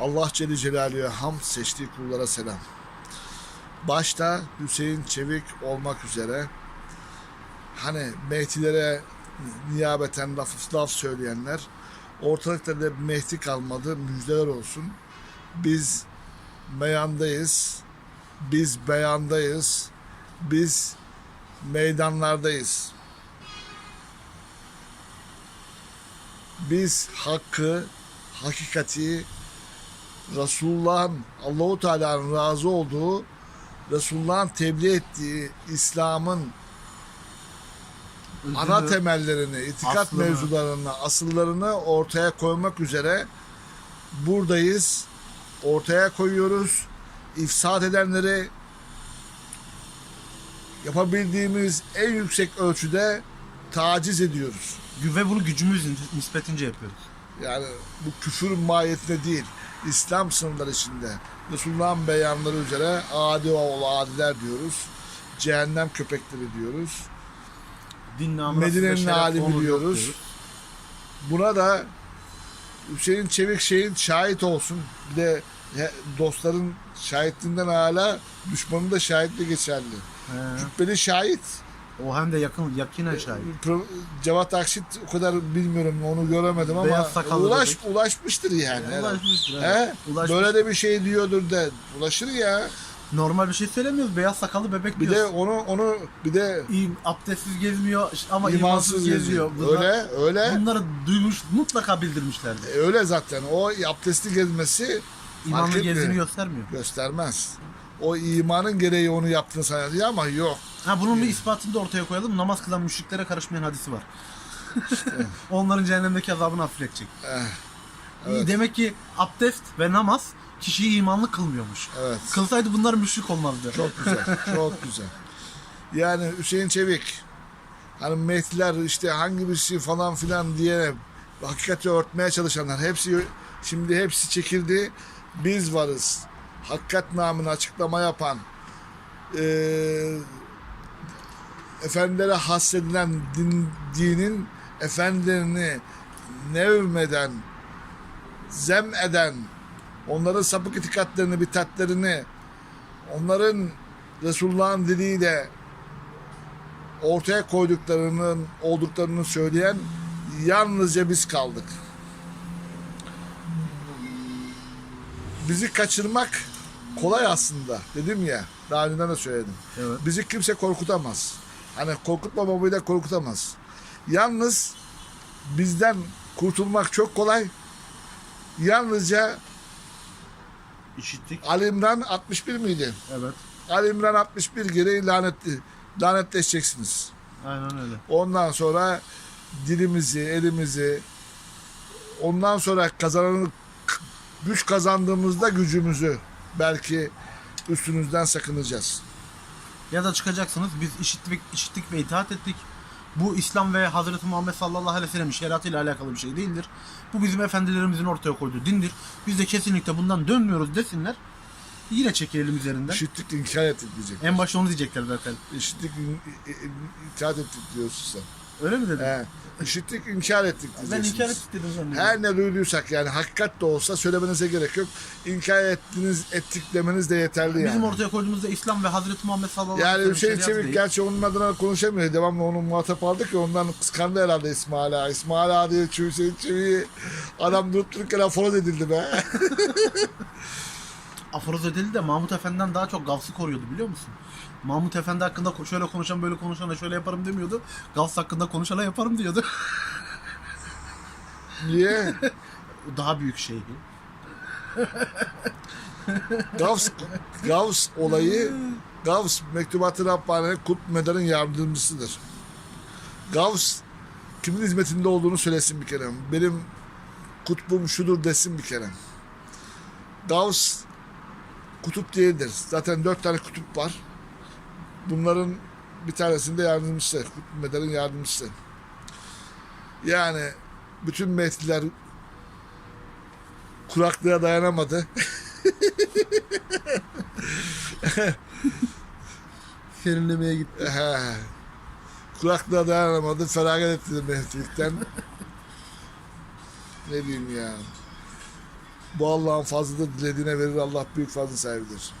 Allah Celle Celaluhu'ya hamd seçtiği kullara selam. Başta Hüseyin Çevik olmak üzere hani Mehdi'lere niyabeten laf, laf söyleyenler ortalıkta da Mehdi kalmadı müjdeler olsun. Biz meyandayız. Biz beyandayız. Biz meydanlardayız. Biz hakkı, hakikati, Resulullah'ın, Allahu Teala'nın razı olduğu, Resulullah'ın tebliğ ettiği İslam'ın ana temellerini, itikat aslını. mevzularını, asıllarını ortaya koymak üzere buradayız. Ortaya koyuyoruz. İfsad edenleri yapabildiğimiz en yüksek ölçüde taciz ediyoruz. Ve bunu gücümüz nispetince yapıyoruz. Yani bu küfür mahiyetinde değil. İslam sınırları içinde. Resulullah'ın beyanları üzere adi oğlu adiler diyoruz. Cehennem köpekleri diyoruz. Medine'nin biliyoruz. diyoruz. Buna da Hüseyin Çevik şeyin şahit olsun. Bir de dostların şahitliğinden hala düşmanın da şahitliği geçerli. He. Cübbeli şahit. O hem de yakın şahit. Pro- Cevat Akşit o kadar bilmiyorum onu göremedim ama Beyaz sakallı ulaş, bebek. ulaşmıştır yani. herhalde. Ulaşmıştır. He? Ulaşmış. Böyle de bir şey diyordur de ulaşır ya. Normal bir şey söylemiyoruz. Beyaz sakallı bebek Bir de diyoruz. onu onu bir de İyi, abdestsiz gezmiyor ama imansız imansız, geziyor. geziyor. Bunlar- Öyle öyle. Bunları duymuş mutlaka bildirmişlerdi. E, Öyle zaten. O abdestli gezmesi İmanlı etmiyor. gezdiğini göstermiyor. göstermez. O imanın gereği onu yaptığını sanıyor ama yok. Ha bunun bir ispatını da ortaya koyalım. Namaz kılan müşriklere karışmayan hadisi var. Onların cehennemdeki azabını hafifletecek. Eh, evet. demek ki abdest ve namaz kişiyi imanlı kılmıyormuş. Evet. Kılsaydı bunlar müşrik olmazdı. Çok güzel. çok güzel. Yani Hüseyin Çevik hani Mehdiler işte hangi bir şey falan filan diye hakikati örtmeye çalışanlar hepsi şimdi hepsi çekildi. Biz varız. Hakikat namını açıklama yapan eee efendilere hasredilen din, dinin efendilerini nevmeden, zem eden, onların sapık itikatlerini, bitatlerini, onların Resulullah'ın diliyle ortaya koyduklarının olduklarını söyleyen yalnızca biz kaldık. Bizi kaçırmak kolay aslında. Dedim ya, daha önceden de söyledim. Evet. Bizi kimse korkutamaz. Hani korkutma babayla korkutamaz. Yalnız bizden kurtulmak çok kolay. Yalnızca İşittik. Ali İmran 61 miydi? Evet. Ali İmran 61 gereği lanetli, lanetleşeceksiniz. Aynen öyle. Ondan sonra dilimizi, elimizi, ondan sonra kazananı güç kazandığımızda gücümüzü belki üstünüzden sakınacağız. Ya da çıkacaksınız. Biz işittik, işittik ve itaat ettik. Bu İslam ve Hazreti Muhammed sallallahu aleyhi ve sellem şeriatıyla alakalı bir şey değildir. Bu bizim efendilerimizin ortaya koyduğu dindir. Biz de kesinlikle bundan dönmüyoruz desinler. Yine çekilelim üzerinden. İşittik inkar ettik diyecek. En başta onu diyecekler zaten. İşittik itaat ettik diyorsun sen. Öyle mi dedin? He. İşittik inkar ettik ben diyeceksiniz. inkar ettik dedim zannediyorum. Her ne duyduysak yani hakikat de olsa söylemenize gerek yok. İnkar ettiniz, ettik demeniz de yeterli yani. Bizim ortaya koyduğumuzda İslam ve Hazreti Muhammed sallallahu aleyhi ve Yani sellem Hüseyin şeriatı Çevik değil. gerçi onun adına konuşamıyor. Devamlı onun muhatap aldık ya ondan kıskandı herhalde İsmail Ağa. İsmail Ağa diye Hüseyin Çevik'i adam durup dururken aforoz edildi be. Aforoz edildi de Mahmut Efendi'den daha çok Gavs'ı koruyordu biliyor musun? Mahmut Efendi hakkında şöyle konuşan böyle konuşana şöyle yaparım demiyordu. Gavs hakkında konuşana yaparım diyordu. Niye? Daha büyük şey. Gavs, Gavs olayı Gavs Mektubat-ı Rabbani'nin Kutb Medar'ın yardımcısıdır. Gavs kimin hizmetinde olduğunu söylesin bir kere. Benim kutbum şudur desin bir kere. Gavs kutup değildir. Zaten dört tane kutup var. Bunların bir tanesinde yardımcısı. Kutb Medar'ın yardımcısı. Yani bütün mehdiler kuraklığa dayanamadı. Serinlemeye gitti. He. Kuraklığa dayanamadı. Feragat etti mehdilikten. ne diyeyim ya. Bu Allah'ın fazlıdır. Dilediğine verir. Allah büyük fazla sahibidir.